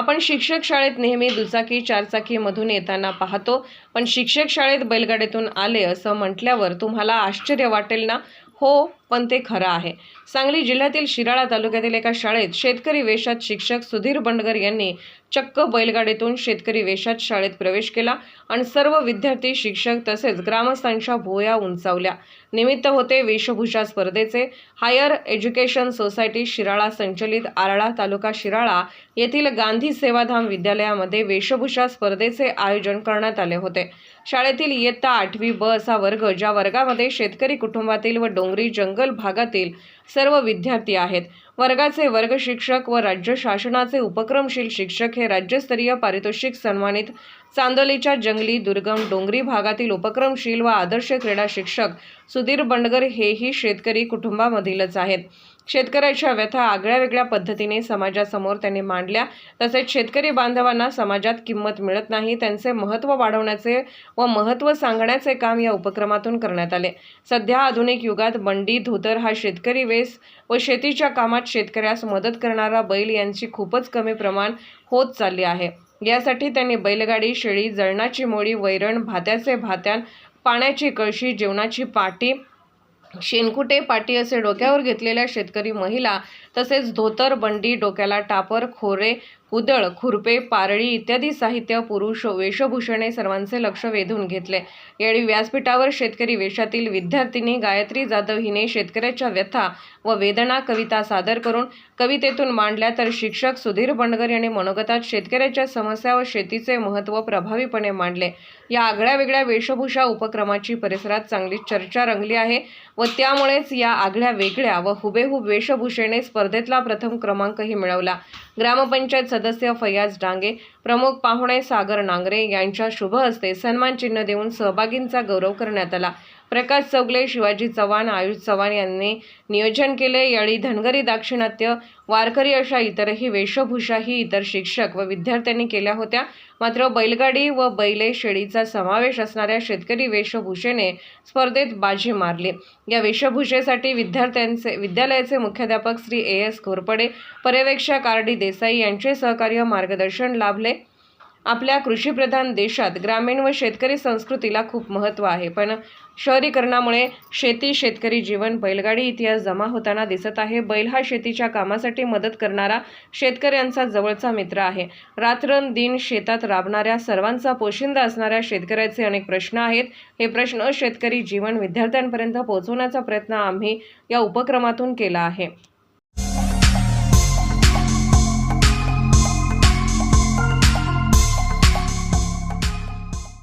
आपण शिक्षक शाळेत नेहमी दुचाकी चारचाकीमधून येताना पाहतो. पण शिक्षक शाळेत बैलगाडीतून आले असं म्हटल्यावर तुम्हाला आश्चर्य वाटेल ना? हो पण ते खरं आहे. सांगली जिल्ह्यातील शिराळा तालुक्यातील एका शाळेत शेतकरी वेशात शिक्षक सुधीर बंडगर यांनी चक्क बैलगाडीतून शेतकरी वेशात शाळेत प्रवेश केला आणि सर्व विद्यार्थी शिक्षक तसेच ग्रामस्थांच्या भोया उंचावल्या. निमित्त होते वेशभूषा स्पर्धेचे. हायर एज्युकेशन सोसायटी शिराळा संचलित आरळा तालुका शिराळा येथील गांधी सेवाधाम विद्यालयामध्ये वेशभूषा स्पर्धेचे आयोजन करण्यात आले होते. शाळेतील इयत्ता आठवी ब असा वर्ग ज्या वर्गामध्ये शेतकरी कुटुंबातील व डोंगरी जंगल भागातील सर्व विद्यार्थी आहेत. वर्गाचे वर्ग शिक्षक व राज्य शासनाचे उपक्रमशील शिक्षक हे राज्यस्तरीय पारितोषिक सन्मानित चांदोलीच्या जंगली दुर्गम डोंगरी भागातील उपक्रमशील व आदर्श क्रीडा शिक्षक सुधीर बंडगर हेही शेतकरी कुटुंबामधीलच आहेत. शेतकऱ्याच्या व्यथा आगळ्या वेगळ्या पद्धतीने समाजासमोर त्यांनी मांडल्या. तसेच शेतकरी बांधवांना समाजात किंमत मिळत नाही त्यांचे महत्त्व वाढवण्याचे व महत्त्व सांगण्याचे काम या उपक्रमातून करण्यात आले. सध्या आधुनिक युगात बंडी धोतर हा शेतकरी वेस व शेतीच्या कामात शेतकऱ्यास मदत करणारा बैल यांची खूपच कमी प्रमाण होत चालली आहे. यासाठी त्यांनी बैलगाडी शेळी जळणाची मोळी वैरण भात्याचे भात्यान पाण्याची कळशी जेवणाची पाटी शेनकुटे पाटी असे डोक्यावर घेतलेल्या शेतकरी महिला तसेच धोतर बंडी डोक्याला टापर खोरे कुदळ खुरपे पारळी इत्यादी साहित्य पुरुष वेशभूषणे सर्वांचे लक्ष वेधून घेतले. यावेळी व्यासपीठावर शेतकरी वेशातील विद्यार्थिनी गायत्री जाधव हिने शेतकऱ्याच्या व्यथा व वेदना कविता सादर करून कवितेतून मांडल्या तर शिक्षक सुधीर बंडगर यांनी मनोगतात शेतकऱ्याच्या समस्या व शेतीचे महत्त्व प्रभावीपणे मांडले. या आगळ्या वेगळ्या वेशभूषा उपक्रमाची परिसरात चांगली चर्चा रंगली आहे व त्यामुळेच या आगळ्या वेगळ्या व हुबेहूब वेशभूषेने स्पर्धेतला प्रथम क्रमांकही मिळवला. ग्रामपंचायत सदस्य फैयाज डांगे प्रमुख पाहुणे सागर नांगरे यांच्या शुभ हस्ते सन्मान चिन्ह देऊन सहभागींचा गौरव करण्यात आला. प्रकाश चौगले शिवाजी चव्हाण आयुष चव्हाण यांनी नियोजन केले. यावेळी धनगरी दाक्षिणात्य वारकरी अशा इतरही वेशभूषाही इतर शिक्षक व विद्यार्थ्यांनी केल्या होत्या. मात्र बैलगाडी व बैले शेळीचा समावेश असणाऱ्या शेतकरी वेशभूषेने स्पर्धेत बाजी मारली. या वेशभूषेसाठी विद्यार्थ्यांचे विद्यालयाचे मुख्याध्यापक श्री ए एस घोरपडे पर्यवेक्षक आर डी देसाई यांचे सहकार्य मार्गदर्शन लाभले. आपल्या कृषीप्रधान देशात ग्रामीण व शेतकरी संस्कृतीला खूप महत्त्व आहे. पण शहरीकरणामुळे शेती शेतकरी जीवन बैलगाडी इतिहास जमा होताना दिसत आहे. बैल हा शेतीच्या कामासाठी मदत करणारा शेतकऱ्यांचा जवळचा मित्र आहे. रात्रंदिन शेतात राबणाऱ्या सर्वांचा पोशिंदा असणाऱ्या शेतकऱ्याचे अनेक प्रश्न आहेत. हे प्रश्न शेतकरी जीवन विद्यार्थ्यांपर्यंत पोहोचवण्याचा प्रयत्न आम्ही या उपक्रमातून केला आहे.